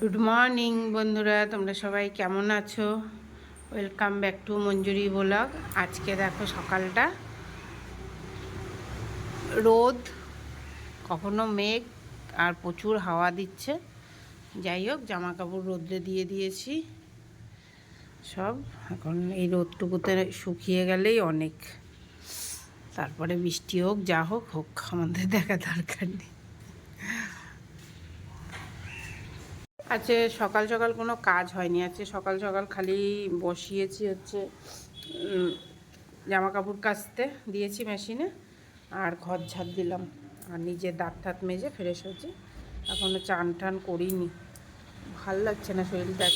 Good morning বন্ধুরা। তোমরা সবাই কেমন আছো? Welcome back to Manjuri blog. আজকে দেখো সকালটা। রোদ, কখনো মেঘ, আর প্রচুর হাওয়া দিচ্ছে। যাই হোক জামা কাপড় রোদ্রে দিয়ে দিয়েছি। সব, এখন এই রোদটুকুতে শুকিয়ে গেলেই অনেক। তারপরে বৃষ্টি হোক, যা হোক হোক, আমাদের দেখা দরকার নেই। আজকে সকাল সকাল কোনো কাজ হয়নি। আজকে সকাল সকাল খালি বসিয়েছি হচ্ছে জামা কাপড় কাচতে দিয়েছি মেশিনে আর ঘর ঝাড় দিলাম। আর নিজে দাঁত ঠাত মেজে ফ্রেশ হয়েছি। এখনও চান টান করিনি। ভালো লাগছে না শরীরটা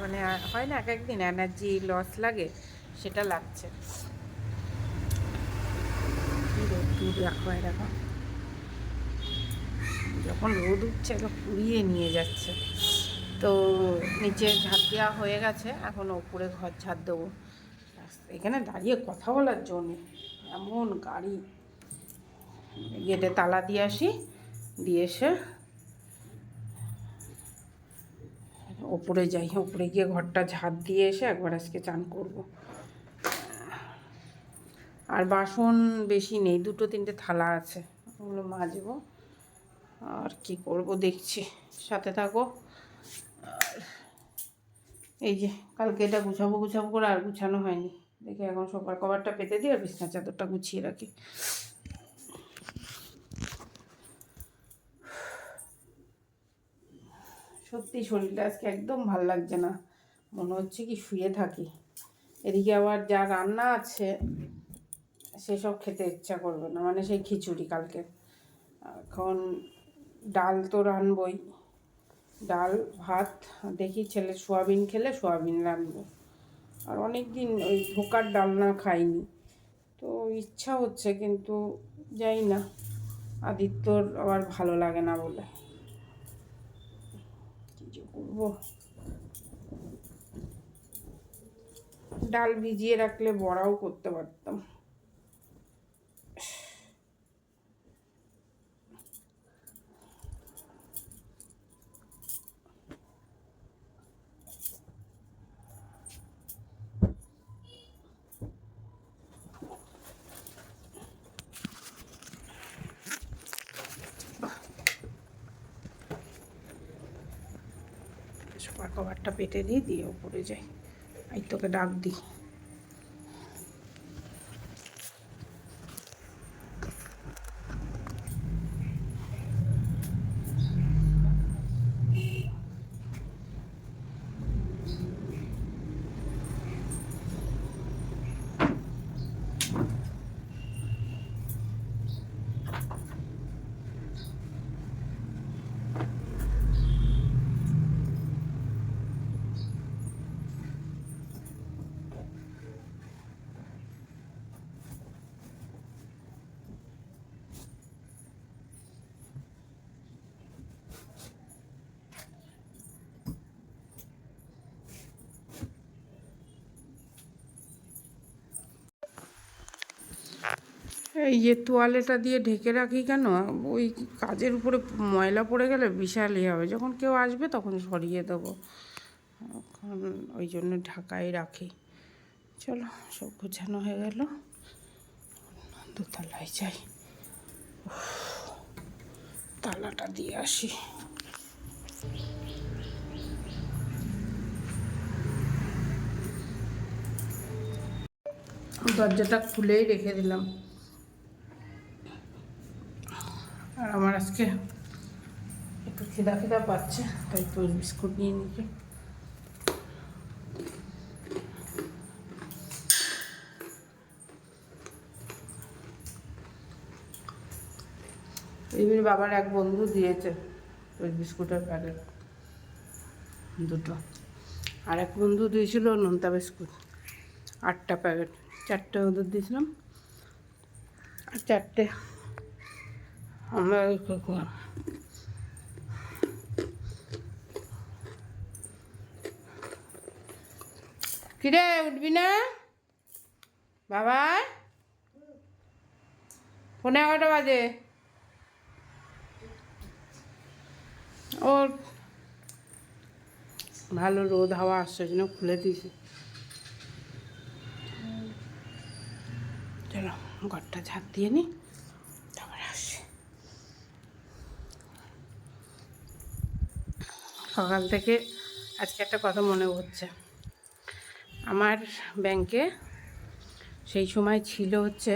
মানে হয় না, এক একদিন এনার্জি লস লাগে, সেটা লাগছে। রোদ যখন রোদ উঠছে পুড়িয়ে নিয়ে যাচ্ছে। তো নিচে ঝাড় দেওয়া হয়ে গেছে, এখন ওপরে ঘর ঝাড় দেবো। এখানে দাঁড়িয়ে কথা বলার জন্য এমন গাড়ি। গেটে তালা দিয়ে আসি, দিয়ে এসে ওপরে যাই, ওপরে গিয়ে ঘরটা ঝাড় দিয়ে এসে একবার আজকে চান করব। আর বাসন বেশি নেই, দুটো তিনটে থালা আছে, ওগুলো মাজবো। আর কি করব, দেখছি। সাথে থাকো। আর এই যে, কালকে এটা গুছাবো গুছাবো করে আর গুছানো হয়নি। দেখি এখন সোফার কভারটা পেতে দিই আর বিছনা চাদরটা গুছিয়ে রাখি। সত্যি শরীরটা আজকে একদম ভালো লাগছে না। মনে হচ্ছে কি শুয়ে থাকি। এদিকে আবার যা রান্না আছে, সেসব খেতে ইচ্ছা করবে না। মানে সেই খিচুড়ি কালকে। এখন ডাল তো রানবই। ডাল, ভাত, দেখি ছেলে সোয়াবিন খেলে সোয়াবিন রানবো আর অনেক দিন ওই ধোকার ডালনা খাইনি। তো ইচ্ছা হচ্ছে কিন্তু যাই না, আদিত্যর আবার ভালো লাগে না বলে। কী যে করব? ডাল ভিজিয়ে রাখলে বড়াও করতে পারতাম। সোফার কভারটা পেতে দিই দিয়ে ওপরে যাই। আই তোকে ডাক দিই। এই যে তোয়ালেটা দিয়ে ঢেকে রাখি কেন? ওই কাজের উপরে ময়লা পড়ে গেলে বিশাল ইয়ে হবে। যখন কেউ আসবে তখন সরিয়ে দেবো। এখন ওই জন্য ঢাকায় রাখি। চলো, সব গোছানো হয়ে গেল। দোতলায় যাই। তালাটা দিয়ে আসি। দরজাটা খুলেই রেখে দিলাম। আর আমার আজকে একটু খিদা খিদা পাচ্ছে, তাই তো বিস্কুট নিয়ে নিচ্ছি রিমির বাবার এক বন্ধু দিয়েছে ওই বিস্কুটের প্যাকেট, দুটো। আর এক বন্ধু দিয়েছিল নোনতা বিস্কুট, আটটা প্যাকেট। চারটে ওদের দিয়েছিলাম, আর চারটে আমরা ওই খেলাম কিরে, উঠবি না? বাবা? ফোনে এগারোটা বাজে। ওর ভালো রোদ, হাওয়া আসছে জন্য খুলে দিয়েছি। চলো, ঘরটা ঝাঁপ দিয়ে নি তারপরে আসছি সকাল থেকে আজকে একটা কথা মনে হচ্ছে। আমার ব্যাংকে সেই সময় ছিল হচ্ছে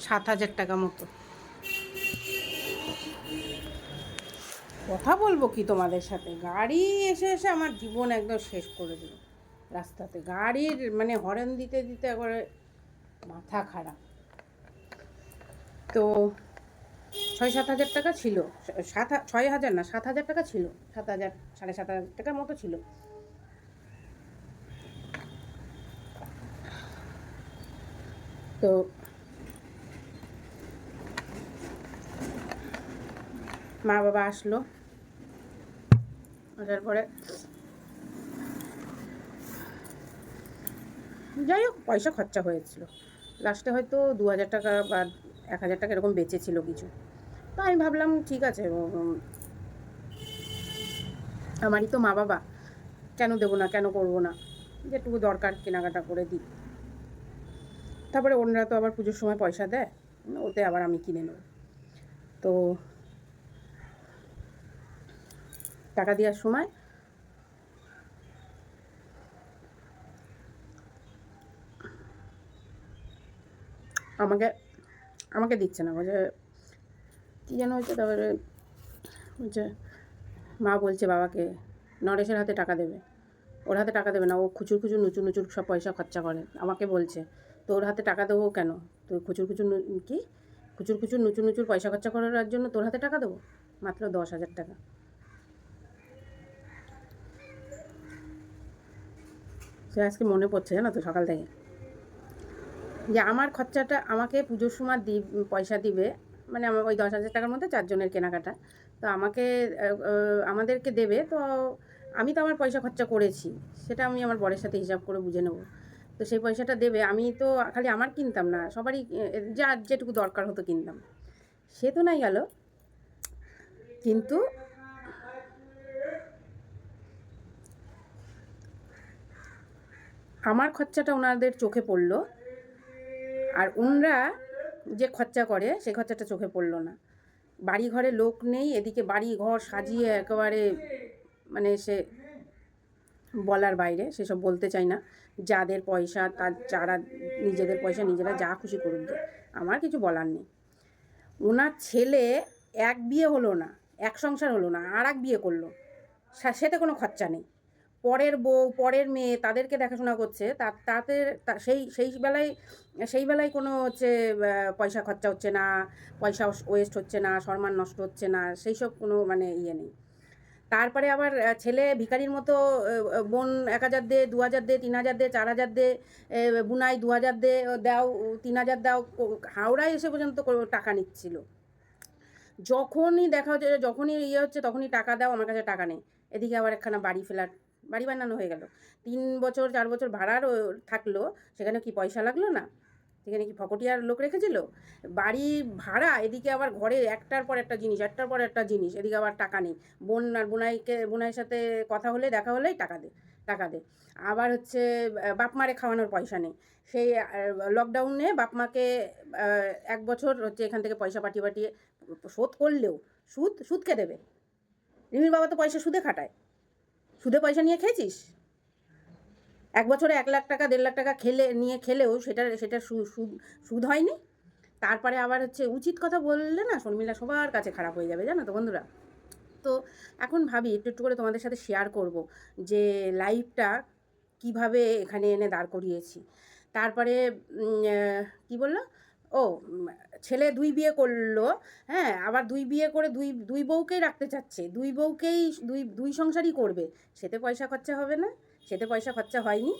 সাত হাজার টাকা মতো। কথা বলব কি তোমাদের সাথে? গাড়ি এসে এসে আমার জীবন একদম শেষ করে দিল রাস্তাতে। গাড়ির মানে হরেন দিতে দিতে একবারে মাথা খারাপ। তো ছয় সাত হাজার টাকা ছিল। সাত ছয় হাজার না, সাত হাজার টাকা ছিল। সাত হাজার, সাড়ে সাত হাজার টাকার মতো ছিল। তো মা বাবা আসলো। আসার পরে যাই হোক, পয়সা খরচা হয়েছিল। লাস্টে হয়তো দু হাজার টাকা বা এক হাজার টাকা এরকম বেঁচেছিল কিছু। তো আমি ভাবলাম, ঠিক আছে আমারই তো মা বাবা কেন দেবো না, কেন করব না? যেটুকু দরকার কেনাকাটা করে দিই। তারপরে ওনারা তো আবার পুজোর সময় পয়সা দেয়, ওতে আবার আমি কিনে নেব। তো টাকা দেওয়ার সময় আমাকে আমাকে দিচ্ছে না কী যেন হচ্ছে তারপরে বলছে মা বলছে বাবাকে, নরেশের হাতে টাকা দেবে। ওর হাতে টাকা দেবে না, ও খুচুর খুচুর নুচুর নুচুর সব পয়সা খরচা করে। আমাকে বলছে, তো ওর হাতে টাকা দেবো কেন? তো খুচুর খুচুর নু- কি? খুচুর খুচুর নুচুর নুচুর পয়সা খরচা করার জন্য তোর হাতে টাকা দেবো? মাত্র দশ হাজার টাকা। সে আজকে মনে পড়ছে জানো তো সকাল থেকে। যে আমার খরচাটা আমাকে পুজোর সময় দি, পয়সা দিবে মানে আমার ওই দশ হাজার টাকার মধ্যে চারজনের কেনাকাটা। তো আমাকে আমাদেরকে দেবে তো আমি তো আমার পয়সা খরচা করেছি সেটা আমি আমার বরের সাথে হিসাব করে বুঝে নেব। তো সেই পয়সাটা দেবে আমি তো খালি আমার কিনতাম না সবারই আহ, যা যেটুকু দরকার হতো কিনতাম। সে তো নাই গেল কিন্তু আমার খরচাটা ওনাদের চোখে পড়ল আর ওনরা যে খরচা করে সেই খরচাটা চোখে পড়ল না। বাড়ি ঘরে লোক নেই, এদিকে বাড়ি ঘর সাজিয়ে একেবারে মানে সে বলার বাইরে, সেসব বলতে চাই না। যাদের পয়সা, তার যারা নিজেদের পয়সা, নিজেরা যা খুশি করুক। আমার কিছু বলার নেই। ওনার ছেলে এক বিয়ে হলো না, এক সংসার হলো না, আর এক বিয়ে করল। সেতে কোনো খরচা নেই। পরের বউ, পরের মেয়ে তাদেরকে দেখাশোনা করছে, তা, তাদের সেই সেই বেলায় সেই বেলায় কোনো হচ্ছে পয়সা খরচা হচ্ছে না, পয়সা ওয়েস্ট হচ্ছে না সম্মান নষ্ট হচ্ছে না সেই সব কোনো মানে ইয়ে নেই। তারপরে আবার ছেলে ভিখারির মতো বোন এক হাজার দে, দু হাজার দে, তিন হাজার দে, চার হাজার দে বুনাই দু হাজার দে দাও তিন হাজার দাও হাওড়ায় এসে পর্যন্ত টাকা নিচ্ছিল। যখনই দেখা হচ্ছে, যখনই ইয়ে হচ্ছে, তখনই টাকা দাও, আমার কাছে টাকা নেই। এদিকে আবার একখানা বাড়ি ফেলার বাড়ি বানানো হয়ে গেল। তিন বছর চার বছর ভাড়ার থাকল সেখানে কি পয়সা লাগল না? সেখানে কি ফকটিয়ার লোক রেখেছিল? বাড়ি ভাড়া এদিকে আবার ঘরে একটার পর একটা জিনিস একটার পর একটা জিনিস এদিকে আবার টাকা নেই। বোন আর বোনাইকে বোনাইয়ের সাথে কথা হলে দেখা হলেই টাকা দে টাকা দে। আবার হচ্ছে আহ, বাপ মারে খাওয়ানোর পয়সা নেই। সেই লকডাউনে বাপ মাকে এক বছর হচ্ছে এখান থেকে পয়সা পাঠিয়ে পাঠিয়ে শোধ করলেও সুদ সুদকে দেবে। রিমির বাবা তো পয়সা সুদে খাটায়। সুদে পয়সা নিয়ে খেয়েছিস? এক বছরে এক লাখ টাকা, দেড় লাখ টাকা খেলে, নিয়ে খেলেও সেটা সেটা সুদ সুদ হয়নি? তারপরে আবার হচ্ছে উচিত কথা বললে না শর্মিলা সবার কাছে খারাপ হয়ে যাবে, জানো তো বন্ধুরা? তো এখন ভাবি একটু একটু করে তোমাদের সাথে শেয়ার করব যে লাইফটা কীভাবে এখানে এনে দাঁড় করিয়েছি। তারপরে কি বলল? ও ছেলে দুই বিয়ে করল হ্যাঁ আবার দুই বিয়ে করে দুই দুই বউকেই রাখতে চাচ্ছে, দুই বউকেই দুই দুই সংসারই করবে, সেতে পয়সা খরচা হবে না, সেতে পয়সা খরচা হয়নি।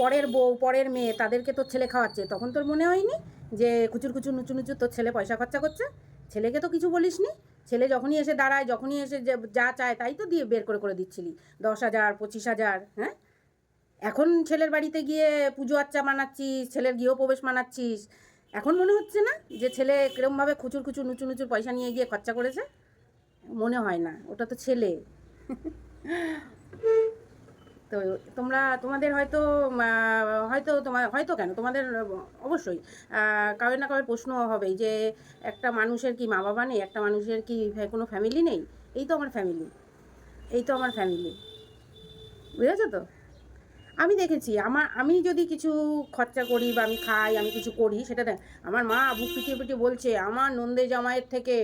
পরের বউ, পরের মেয়ে, তাদেরকে তোর ছেলে খাওয়াচ্ছে, তখন তোর মনে হয়নি যে কুচুর কুচুর, নুচু নুচু তোর ছেলে পয়সা খরচা করছে? ছেলেকে তো কিছু বলিসনি, ছেলে যখনই এসে দাঁড়ায়, যখনই এসে যা চায় তাই তো দিয়ে বের করে করে দিচ্ছিলি, দশ হাজার, পঁচিশ হাজার হ্যাঁ? এখন ছেলের বাড়িতে গিয়ে পুজো আচ্চা মানাচ্ছিস, ছেলের গৃহপ্রবেশ মানাচ্ছিস এখন মনে হচ্ছে না যে ছেলে কিরমভাবে খুচুর খুচুর নুচু নুচুর পয়সা নিয়ে গিয়ে খরচা করেছে? মনে হয় না ওটা তো ছেলে। তো তোমরা তোমাদের হয়তো হয়তো তোমার হয়তো কেন? তোমাদের অবশ্যই কারোর না কারোর প্রশ্ন হবে যে একটা মানুষের কি মা বাবা নেই? একটা মানুষের কি কোনো ফ্যামিলি নেই? এই তো আমার ফ্যামিলি এই তো আমার ফ্যামিলি বুঝেছ তো? আমি দেখেছি, আমার, আমি যদি কিছু খরচা করি বা আমি খাই, আমি কিছু করি, সেটা আমার মা বুক পিটিয়ে পিটিয়ে বলছে, আমার নন্দে জামাইয়ের থেকে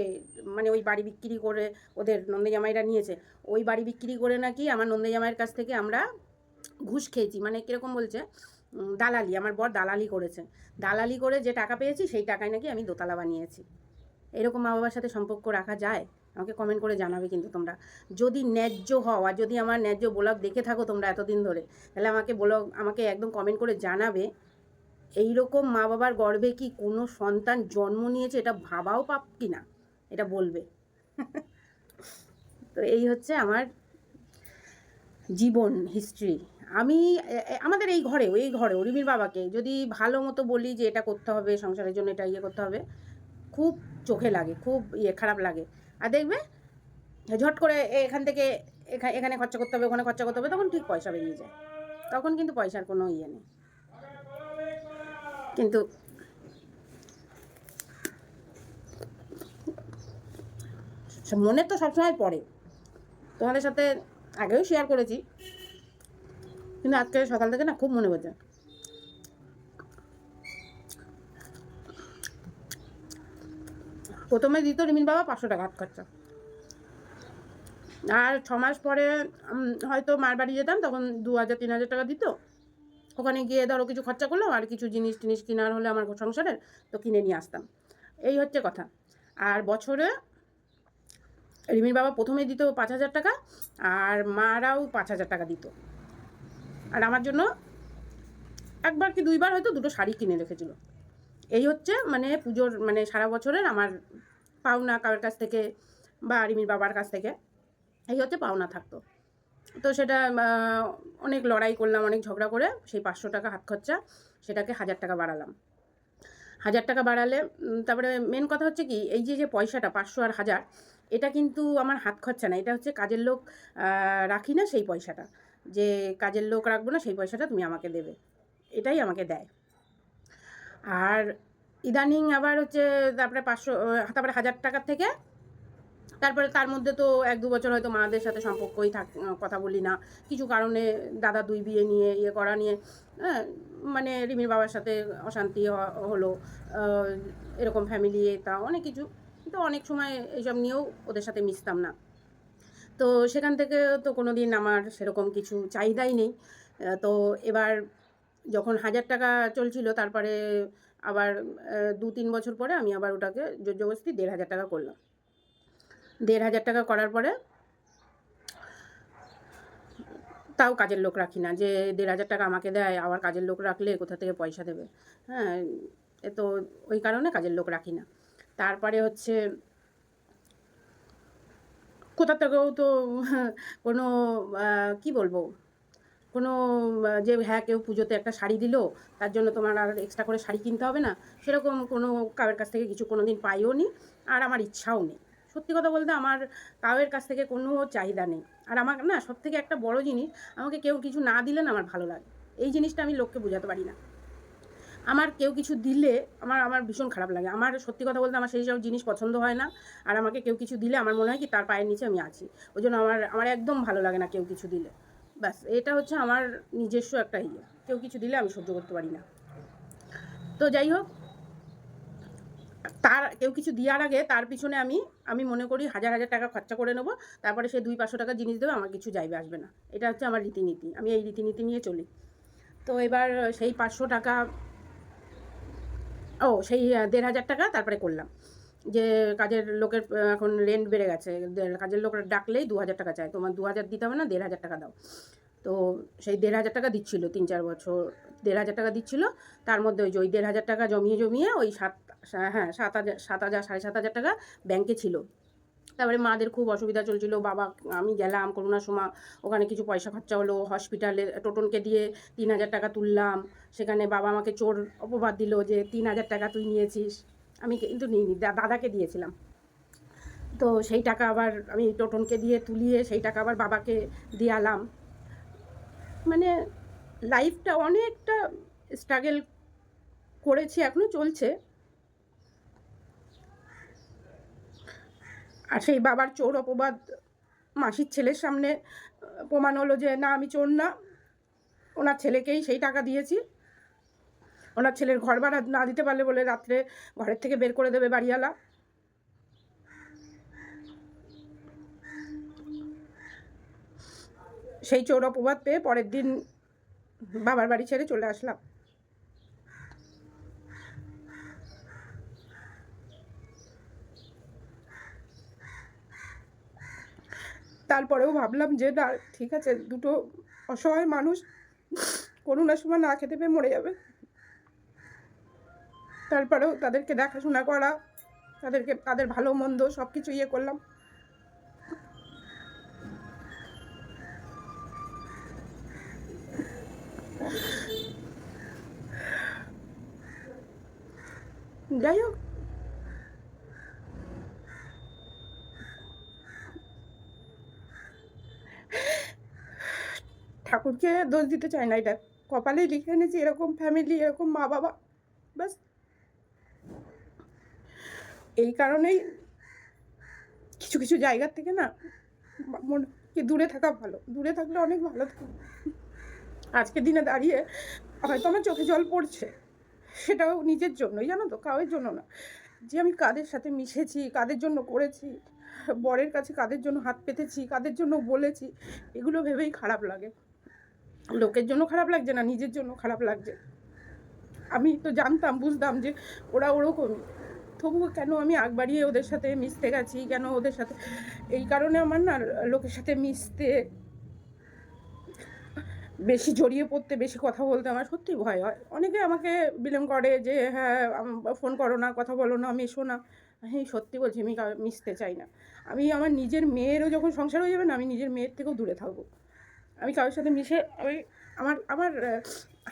মানে ওই বাড়ি বিক্রি করে ওদের নন্দে জামাইরা নিয়েছে, ওই বাড়ি বিক্রি করে নাকি আমার নন্দে জামাইয়ের কাছ থেকে আমরা ঘুষ খেয়েছি মানে কীরকম বলছে দালালি, আমার বর দালালি করেছে, দালালি করে যে টাকা পেয়েছি, সেই টাকায় নাকি আমি দোতলা বানিয়েছি, এরকম মা বাবার সাথে সম্পর্ক রাখা যায়? আমাকে কমেন্ট করে জানাবে কিন্তু তোমরা। যদি ন্যায্য হও, আর যদি আমার ন্যায্য ব্লগ দেখে থাকো তোমরা এতদিন ধরে, তাহলে আমাকে ব্লগ, আমাকে একদম কমেন্ট করে জানাবে এই রকম মা বাবার গর্ভে কি কোনো সন্তান জন্ম নিয়েছে এটা ভাবাও পাপ কি না এটা বলবে। তো এই হচ্ছে আমার জীবন হিস্ট্রি আমি আমাদের এই ঘরে এই ঘরে, অরিমির বাবাকে যদি ভালো মতো বলি যে এটা করতে হবে, সংসারের জন্য এটা ইয়ে করতে হবে, খুব চোখে লাগে, খুব ইয়ে খারাপ লাগে। আর দেখবে? ঝট করে এখান থেকে এখা- এখানে খরচা করতে হবে, ওখানে খরচা করতে হবে, তখন ঠিক পয়সা বেরিয়ে যায়। তখন কিন্তু পয়সার কোনো ইয়ে নেই। কিন্তু মনে তো সবসময় পড়ে। তোমাদের সাথে আগেও শেয়ার করেছি। কিন্তু আজকে সকাল থেকে না খুব মনে পড়ছে। প্রথমে দিত রিমিন বাবা পাঁচশো টাকা হাত খরচা। আর ছ মাস পরে হয়তো মার বাড়ি যেতাম, তখন দু হাজার, তিন হাজার টাকা দিত। ওখানে গিয়ে ধরো কিছু খরচা করলাম, আর কিছু জিনিস টিনিস কেনার হলে আমার সংসারের, তো কিনে নিয়ে আসতাম। এই হচ্ছে কথা। আর বছরে রিমির বাবা প্রথমে দিত পাঁচ হাজার টাকা, আর মারাও পাঁচ হাজার টাকা দিত। আর আমার জন্য একবার কি দুইবার হয়তো দুটো শাড়ি কিনে রেখেছিল। এই হচ্ছে মানে পুজোর মানে সারা বছরের আমার পাওনা কারোর কাছ থেকে বা রিমির বাবার কাছ থেকে। এই হচ্ছে পাওনা থাকতো। তো সেটা অনেক লড়াই করলাম, অনেক ঝগড়া করে সেই পাঁচশো টাকা হাত খরচা সেটাকে হাজার টাকা বাড়ালাম। হাজার টাকা বাড়ালে তারপরে মেন কথা হচ্ছে কি, এই যে যে পয়সাটা পাঁচশো আর হাজার, এটা কিন্তু আমার হাত খরচা না, এটা হচ্ছে কাজের লোক রাখি না সেই পয়সাটা। যে কাজের লোক রাখব না সেই পয়সাটা তুমি আমাকে দেবে। এটাই আমাকে দেয়। আর ইদানিং আবার হচ্ছে তারপরে পাঁচশো তারপরে হাজার টাকার থেকে। তারপরে তার মধ্যে তো এক দু বছর হয়তো মাদের সাথে সম্পর্কই থাক কথা বলি না। কিছু কারণে দাদা দুই বিয়ে নিয়ে ইয়ে করা নিয়ে হ্যাঁ, মানে রিমির বাবার সাথে অশান্তি হলো এরকম ফ্যামিলি তা অনেক কিছু। তো অনেক সময় এইসব নিয়েও ওদের সাথে মিশতাম না। তো সেখান থেকে তো কোনো দিন আমার সেরকম কিছু চাহিদাই নেই। তো এবার যখন হাজার টাকা চলছিল, তারপরে আবার দু তিন বছর পরে আমি আবার ওটাকে জোর জবরদস্তি দেড় হাজার টাকা করলাম। দেড় হাজার টাকা করার পরে তাও কাজের লোক রাখি না, যে দেড় হাজার টাকা আমাকে দেয়, আবার কাজের লোক রাখলে কোথা থেকে পয়সা দেবে? হ্যাঁ তো ওই কারণে কাজের লোক রাখি না। তারপরে হচ্ছে কোথা থেকেও তো কোনো কি বলব? কোনো যে হ্যাঁ কেউ পুজোতে একটা শাড়ি দিল, তার জন্য তোমার আর এক্সট্রা করে শাড়ি কিনতে হবে না, সেরকম কোনো কারোর কাছ থেকে কিছু কোনো দিন পাইও নি, আর আমার ইচ্ছাও নেই। সত্যি কথা বলতে আমার কাউয়ের কাছ থেকে কোনো চাহিদা নেই। আর আমার না সব থেকে একটা বড় জিনিস, আমাকে কেউ কিছু না দিলে না আমার ভালো লাগে। এই জিনিসটা আমি লোককে বোঝাতে পারি না। আমার কেউ কিছু দিলে আমার আমার ভীষণ খারাপ লাগে। আমার সত্যি কথা বলতে আমার সেই সব জিনিস পছন্দ হয় না, আর আমাকে কেউ কিছু দিলে আমার মনে হয় কি তার পায়ের নিচে আমি আছি। ওই জন্য আমার আমার একদম ভালো লাগে না কেউ কিছু দিলে। ব্যাস, এটা হচ্ছে আমার নিজস্ব একটা ইয়ে। কেউ কিছু দিলে আমি সহ্য করতে পারি না। তো যাই হোক, তার, কেউ কিছু দেওয়ার আগে তার পিছনে আমি আমি মনে করি হাজার হাজার টাকা খরচা করে নেব, তারপরে সে দুই পাঁচশো টাকা জিনিস দেবে, আমার কিছু যাইবে, আসবে না। এটা হচ্ছে আমার রীতিনীতি। আমি এই রীতিনীতি নিয়ে চলি। তো এবার সেই পাঁচশো টাকা, ও সেই দেড় হাজার টাকা তারপরে করলাম। যে কাজের লোকের এখন রেন্ট বেড়ে গেছে। কাজের লোক ডাকলেই দু হাজার টাকা চায়। তোমার দু হাজার দিতে হবে না, দেড় হাজার টাকা দাও। তো সেই দেড় হাজার টাকা দিচ্ছিল, তিন চার বছর, দেড় হাজার টাকা দিচ্ছিল। তার মধ্যে ওই যে ওই দেড় হাজার টাকা জমিয়ে জমিয়ে ওই সাত হ্যাঁ সাত হাজার সাত হাজার, সাড়ে সাত হাজার টাকা ব্যাংকে ছিল। তারপরে মাদের খুব অসুবিধা চলছিল, বাবা, আমি গেলাম করোনার সময় ওখানে কিছু পয়সা খরচা হলো হসপিটালে টোটনকে দিয়ে তিন হাজার টাকা তুললাম। সেখানে বাবা আমাকে চোর অপবাদ দিল যে, তিন হাজার টাকা তুই নিয়েছিস। আমি কিন্তু নিইনি দাদাকে দিয়েছিলাম। তো সেই টাকা আবার আমি টোটনকে দিয়ে তুলিয়ে সেই টাকা আবার বাবাকে দিয়ালাম। মানে লাইফটা অনেকটা স্ট্রাগল করেছি এখনও চলছে। আর সেই বাবার চোর অপবাদ মাসির ছেলের সামনে প্রমাণ হলো যে, না, আমি চোর না। ওনার ছেলেকেই সেই টাকা দিয়েছি। ওনার ছেলের ঘর ভাড়া না দিতে পারলে বলে রাত্রে ঘরের থেকে বের করে দেবে বাড়িওয়ালা। সেই চোর অপবাদ পেয়ে পরের দিন বাবার বাড়ি ছেড়ে চলে আসলাম। তারপরেও ভাবলাম যে, না, ঠিক আছে, দুটো অসহায় মানুষ কোনো না সময় না খেতে পেয়ে মরে যাবে। তারপরেও তাদেরকে দেখাশোনা করা, তাদেরকে, তাদের ভালো মন্দ সব কিছু ইয়ে করলাম। যাই হোক। ঠাকুরকে দোষ দিতে চাই না এটা। কপালেই লিখে এনেছি, এরকম ফ্যামিলি এরকম মা বাবা ব্যাস। এই কারণেই কিছু কিছু জায়গার থেকে না মনে কি দূরে থাকা ভালো। দূরে থাকলে অনেক ভালো থাকে আজকের দিনে দাঁড়িয়ে হয়তো আমার চোখে জল পড়ছে। সেটাও নিজের জন্যই, জানো তো? কারোর জন্য না। যে আমি কাদের সাথে মিশেছি, কাদের জন্য করেছি, বরের কাছে কাদের জন্য হাত পেতেছি, কাদের জন্য বলেছি, এগুলো ভেবেই খারাপ লাগে। লোকের জন্য খারাপ লাগছে না, নিজের জন্য খারাপ লাগছে। আমি তো জানতাম, বুঝতাম যে ওরা ওরকমই। তবুও কেন আমি আগ বাড়িয়ে ওদের সাথে মিশতে গেছি? কেন ওদের সাথে? এই কারণে আমার না লোকের সাথে মিশতে, বেশি জড়িয়ে পড়তে, বেশি কথা বলতে আমার সত্যি ভয় হয়। অনেকে আমাকে বিলেম করে যে হ্যাঁ ফোন করো না, কথা বলো না, মেশো না। হ্যাঁ সত্যি বলছি, আমি মিশতে চাই না। আমি আমার নিজের মেয়েরও যখন সংসার হয়ে যাবে না, আমি নিজের মেয়ের থেকেও দূরে থাকব। আমি কারোর সাথে মিশে, আমি আমার আমার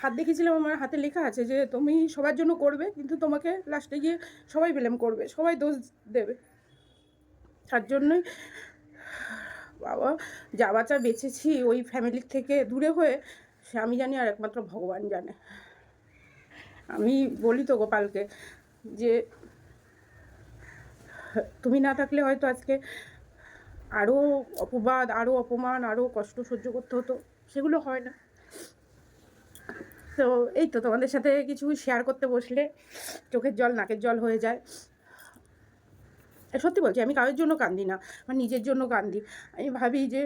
হাত দেখেছিলাম আমার হাতে লেখা আছে যে তুমি সবার জন্য করবে, কিন্তু তোমাকে লাস্টে গিয়ে সবাই ব্লেম করবে, সবাই দোষ দেবে। তার জন্যই, বাবা, যা বাচ্চা বেঁচেছি ওই ফ্যামিলির থেকে দূরে হয়ে, সে আমি জানি আর একমাত্র ভগবান জানে। আমি বলি তো গোপালকে যে, তুমি না থাকলে হয়তো আজকে আরও অপবাদ আরও অপমান আরও কষ্ট সহ্য করতে হতো, সেগুলো হয় না। তো এই তো তোমাদের সাথে কিছু শেয়ার করতে বসলে চোখের জল, নাকের জল হয়ে যায়। সত্যি বলছি, আমি কারোর জন্য কান্দি না, আমার নিজের জন্য কান্দি। আমি ভাবি যে,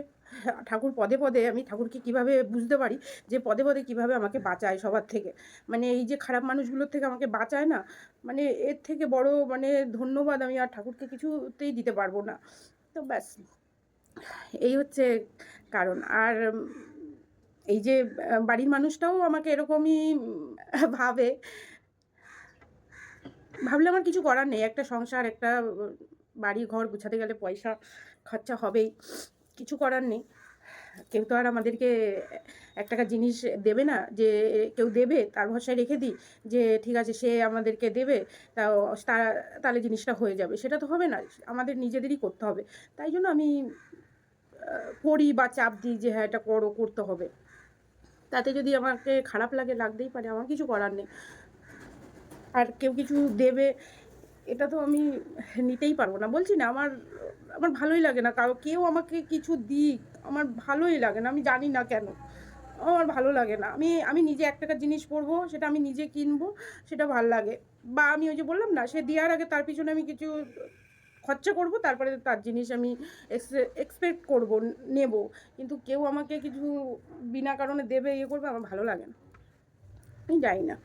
ঠাকুর পদে পদে আমি ঠাকুরকে কীভাবে বুঝতে পারি যে পদে পদে কীভাবে আমাকে বাঁচায় সবার থেকে? মানে এই যে খারাপ মানুষগুলোর থেকে আমাকে বাঁচায় না মানে এর থেকে বড় মানে ধন্যবাদ আমি আর ঠাকুরকে কিছুতেই দিতে পারব না। তো ব্যাস, এই হচ্ছে কারণ। আর এই যে বাড়ির মানুষটাও আমাকে এরকমই ভাবে। ভাবলে আমার কিছু করার নেই। একটা সংসার, একটা বাড়ি ঘর গুছাতে গেলে পয়সা খরচা হবেই। কিছু করার নেই। কেউ তো আর আমাদেরকে এক টাকা জিনিস দেবে না, যে কেউ দেবে, তার ভরসায় রেখে দিই, যে ঠিক আছে, সে আমাদেরকে দেবে তা, তাহলে জিনিসটা হয়ে যাবে। সেটা তো হবে না। আমাদের নিজেদেরই করতে হবে। তাই জন্য আমি করি বা চাপ দিই যে হ্যাঁ এটা করো, করতে হবে। তাতে যদি আমাকে খারাপ লাগে, লাগতেই পারে, আমার কিছু করার নেই। আর কেউ কিছু দেবে, এটা তো আমি নিতেই পারব না। বলছি না, আমার আমার ভালোই লাগে না। কারও, কেউ আমাকে কিছু দিক, আমার ভালোই লাগে না, আমি জানি না কেন। আমার ভালো লাগে না। আমি আমি নিজে এক টাকার জিনিস পরবো, সেটা আমি নিজে কিনবো, সেটা ভালো লাগে। বা আমি ওই যে বললাম না, সে দেওয়ার আগে তার পিছনে আমি কিছু খরচা করব, তারপরে তার জিনিস আমি এক্সপেক্ট করব, নেব। কিন্তু কেউ আমাকে কিছু বিনা কারণে দেবে ইয়ে করবে, আমার ভালো লাগে না। আমি যাই না।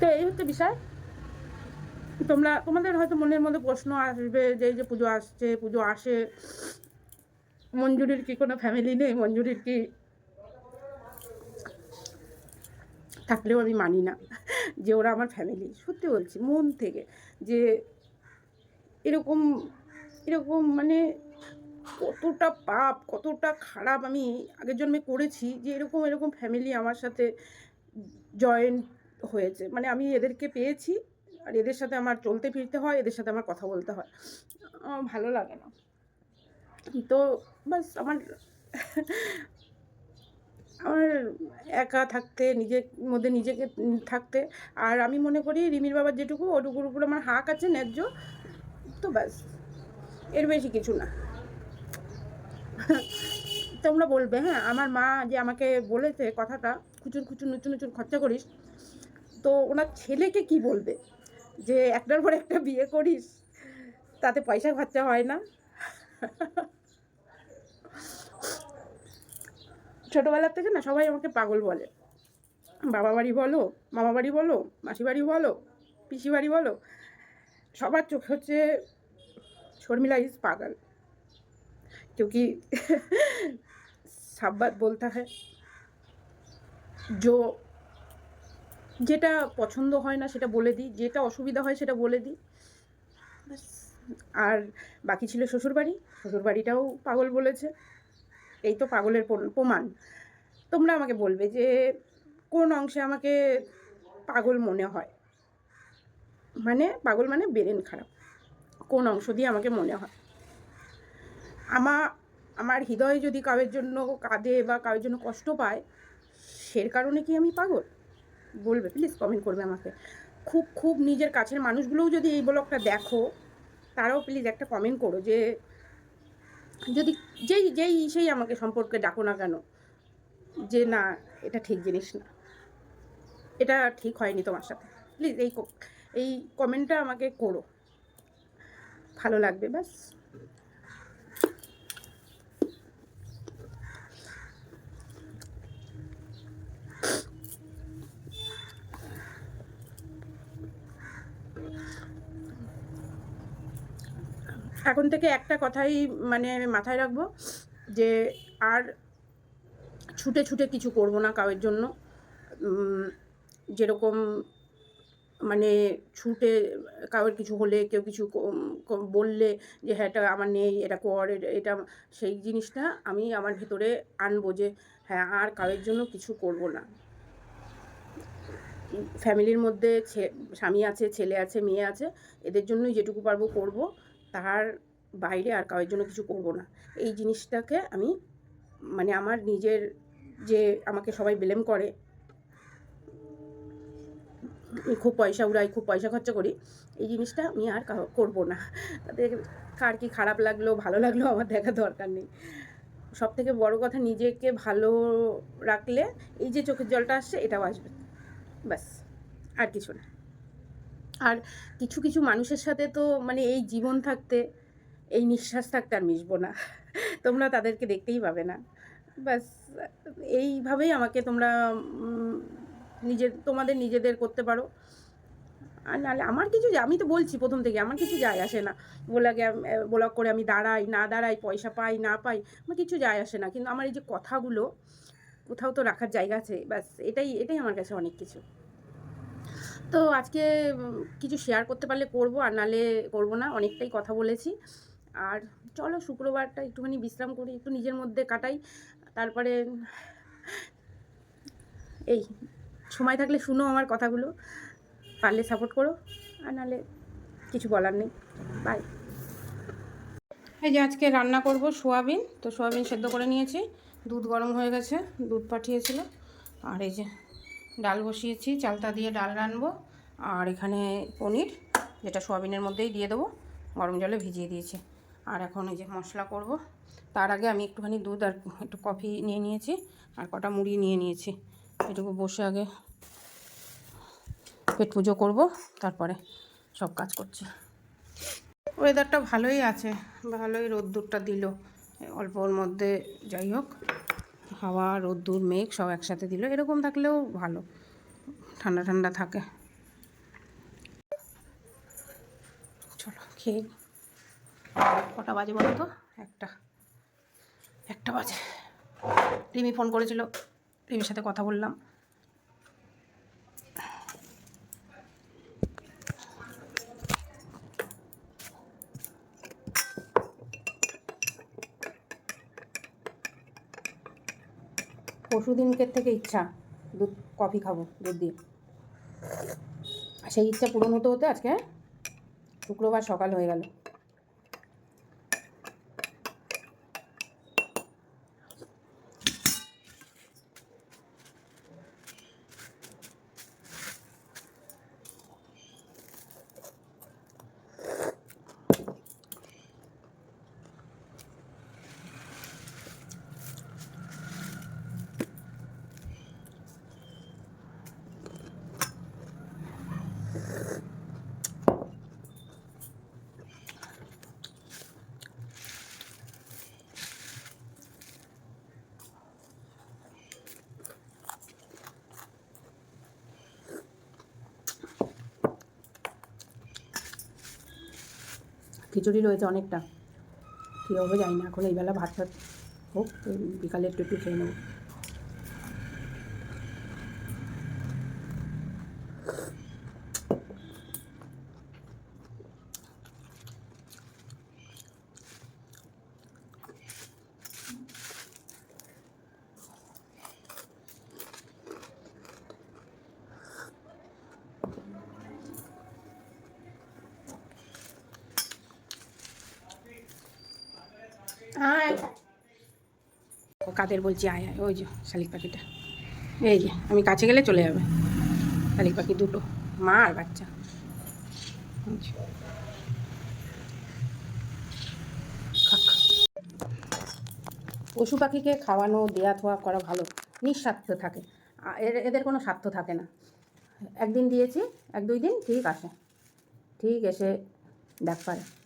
তো এই হচ্ছে বিষয়। তোমরা, তোমাদের হয়তো মনের মধ্যে প্রশ্ন আসবে যে, এই যে পুজো আসছে, পুজো আসে, মঞ্জুরির কি কোনো ফ্যামিলি নেই? মঞ্জুরির কি থাকলেও আমি মানি না যে ওরা আমার ফ্যামিলি সত্যি বলছি, মন থেকে যে এরকম এরকম মানে কতটা পাপ, কতটা খারাপ আমি আগের জন্মে করেছি যে এরকম এরকম ফ্যামিলি আমার সাথে জয়েন্ট হয়েছে। মানে আমি এদেরকে পেয়েছি আর এদের সাথে আমার চলতে ফিরতে হয়, এদের সাথে আমার কথা বলতে হয়। আমার ভালো লাগে না। তো বাস আমার আমার একা থাকতে নিজের মধ্যে নিজেকে থাকতে। আর আমি মনে করি রিমির বাবার যেটুকু, ওটুকুর উপর আমার হাক আছে ন্যায্য। তো ব্যাস, এর বেশি কিছু না। তোমরা বলবে হ্যাঁ আমার মা যে আমাকে বলেছে কথাটা, খুচুর খুচুর, নুচুর নুচুর খরচা করিস, তো ওনার ছেলেকে কি বলবে? যে একটার পর একটা বিয়ে করিস, তাতে পয়সা খরচা হয় না। ছোটোবেলার থেকে না সবাই আমাকে পাগল বলে বাবা বাড়ি বলো মামা বাড়ি বলো মাসি বাড়ি বলো পিসি বাড়ি বলো সবার চোখে হচ্ছে শর্মিলা ইজ পাগল क्योंकि सब बात बोलता है जो যেটা পছন্দ হয় না সেটা বলে দিই যেটা অসুবিধা হয় সেটা বলে দিই ব্যাস। আর বাকি ছিল শ্বশুরবাড়ি শ্বশুরবাড়িটাও পাগল বলেছে এই তো পাগলের প্রমাণ। তোমরা আমাকে বলবে যে কোন অংশে আমাকে পাগল মনে হয়? মানে পাগল মানে বেরেন খারাপ। কোন অংশ দিয়ে আমাকে মনে হয়? আমার আমার হৃদয় যদি কারোর জন্য কাঁদে বা কারোর জন্য কষ্ট পায়, সের কারণে কি আমি পাগল? বলবে প্লিজ কমেন্ট করবে আমাকে। খুব খুব নিজের কাছের মানুষগুলোও যদি এই ব্লগটা দেখো, তারাও প্লিজ একটা কমেন্ট করো যে যদি যেই যেই সেই আমাকে সম্পর্কে ডাকো না কেন, যে না, এটা ঠিক জিনিস না। এটা ঠিক হয়নি তোমার সাথে। প্লিজ এই এই কমেন্টটা আমাকে করো। ভালো লাগবে, ব্যাস। এখন থেকে একটা কথাই মানে আমি মাথায় রাখব যে আর ছুটে ছুটে কিছু করব না কারোর জন্য। যেরকম মানে ছুটে কারোর কিছু হলে, কেউ কিছু বললে যে হ্যাঁ এটা আমার নেই, এটা কর এটা- সেই জিনিসটা আমি আমার ভেতরে আনব যে হ্যাঁ আর কারোর জন্য কিছু করব না। ফ্যামিলির মধ্যে স্বামী আছে, ছেলে আছে, মেয়ে আছে, এদের জন্যই যেটুকু পারব করব। তার বাইরে আর কারোর জন্য কিছু করব না। এই জিনিসটাকে আমি মানে আমার নিজের যে আমাকে সবাই ব্লেম করে খুব পয়সা উড়াই, খুব পয়সা খরচা করি, এই জিনিসটা আমি আর কারো- করব না। তাদের কার কি খারাপ লাগল, ভালো লাগল আমার দেখা দরকার নেই। সব থেকে বড় কথা, নিজেকে ভালো রাখলে এই যে চোখের জলটা আসছে, এটাও আসবে। ব্যাস, আর কিছু না। আর কিছু কিছু মানুষের সাথে তো মানে এই জীবন থাকতে, এই নিঃশ্বাস থাকতে আর মিশবো না। তোমরা তাদেরকে দেখতেই পাবে না। ব্যাস, এইভাবেই আমাকে তোমরা নিজের, তোমাদের নিজেদের করতে পারো। আর নাহলে আমার কিছু আমি তো বলছি প্রথম থেকে, আমার কিছু যায় আসে না। ব্লগে ব্লগ করে আমি দাঁড়াই, না দাঁড়াই, পয়সা পাই, না পাই, আমার কিছু যায় আসে না। কিন্তু আমার এই যে কথাগুলো, কোথাও তো রাখার জায়গা আছে, ব্যাস, এটাই এটাই আমার কাছে অনেক কিছু। তো আজকে কিছু শেয়ার করতে পারলে করব, আর নালে করব না, অনেকটাই কথা বলেছি। আর চলো, শুক্রবারটা একটুখানি বিশ্রাম করি, একটু নিজের মধ্যে কাটাই, তারপরে এই, সময় থাকলে শুনো আমার কথাগুলো, পারলে সাপোর্ট করো, আর নাহলে কিছু বলার নেই। বাই এই যে আজকে রান্না করব সোয়াবিন, তো সোয়াবিন সেদ্ধ করে নিয়েছি, দুধ গরম হয়ে গেছে, দুধ পাঠিয়েছিল, আর এই যে ডাল বসিয়েছি চালতা দিয়ে ডাল রানবো। আর এখানে পনির, যেটা সোয়াবিনের মধ্যেই দিয়ে দেবো, গরম জলে ভিজিয়ে দিয়েছি। আর এখন এই যে মশলা করব, তার আগে আমি একটুখানি দুধ আর একটু কফি নিয়ে নিয়েছি, আর কটা মুড়ি নিয়ে নিয়েছি। এটুকু বসে আগে পেট পুজো করব, তারপরে সব কাজ করছি। ওয়েদারটা ভালোই আছে, ভালোই রোদ্দুরটা দিল। অল্প ওর মধ্যে যাই হোক। হাওয়া, রোদ্দুর, মেঘ সব একসাথে দিল। এরকম থাকলেও ভালো। ঠান্ডা ঠান্ডা থাকে। চলো খেয়ে। কটা বাজে বলো তো? একটা। একটা বাজে। রিমি ফোন করেছিল। রিমির সাথে কথা বললাম। পরশু থেকে ইচ্ছা? দুধ, কফি খাব, দুধ দিয়ে। সেই ইচ্ছা পূরণ হতে হতে আজকে শুক্রবার সকাল হয়ে গেল। খিচুড়ি রয়েছে অনেকটা। কী হবে জানি না, এখন এইবেলা ভাত ভাত হোক বিকালে একটু একটু খেয়ে নেব। আয়। ও কাদের বলছি, আয় আয়, ওই যে শালিক পাখিটা। এই যে, আমি কাছে গেলে চলে যাবে। শালিক পাখি দুটো, মা আর বাচ্চা। পশু পাখিকে খাওয়ানো, দেয়া, থোয়া করা ভালো। নিঃস্বার্থ থাকে। এর- এদের কোনো স্বার্থ থাকে না। একদিন দিয়েছি, এক দুই দিন ঠিক আসে ঠিক এসে দেখ পারে।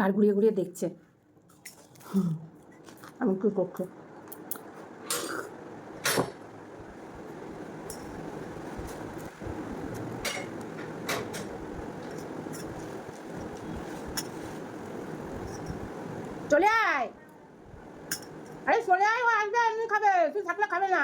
ঘাড় ঘুরিয়ে ঘুরিয়ে দেখছে। আমি কী করছে চলে আয়। আরে চলে আয়, ও আসবে খাবে, তুই থাকলে খাবে না।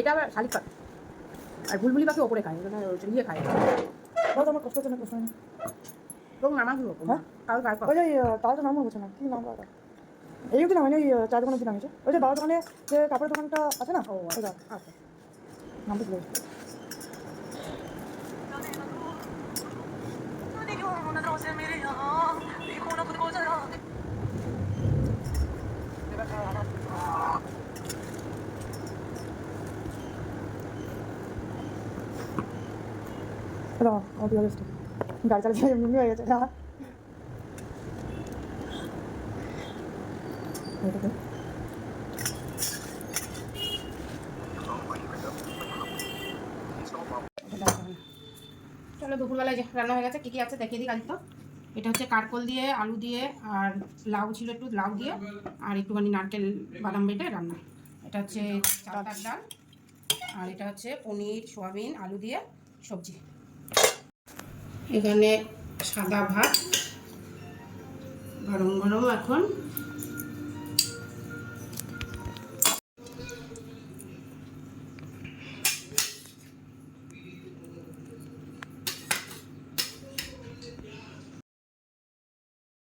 এটা আবার শালিক পাখি। আর বুলবুলি পাখি ওপরে খায় ওখানে ইয়ে খায়। বল আমার কষ্ট হচ্ছে না কষ্ট না এবং নামাজ হ্যাঁ? কাল কাল ওই যে তো নাম হচ্ছে না কি নাম দাদা এই দিন আমি চা দোকানে দিলাম ওই যে বাবার দোকানে যে কাপড়ের দোকানটা আছে না? ও আচ্ছা আচ্ছা। নাম কি আমার বিয়ে গাড়ি এমনি হয়ে গেছে চলো, দুপুরবেলায় যে রান্না হয়ে গেছে, কী কী আছে দেখিয়ে দিই কাল তো। এটা হচ্ছে কারকল দিয়ে, আলু দিয়ে, আর লাউ ছিল একটু, লাউ দিয়ে, আর একটুখানি নারকেল, বাদাম বেটে রান্না। এটা হচ্ছে চালতার ডাল, আর এটা হচ্ছে পনির, সোয়াবিন, আলু দিয়ে সবজি। এখানে সাদা ভাত গরম গরম এখন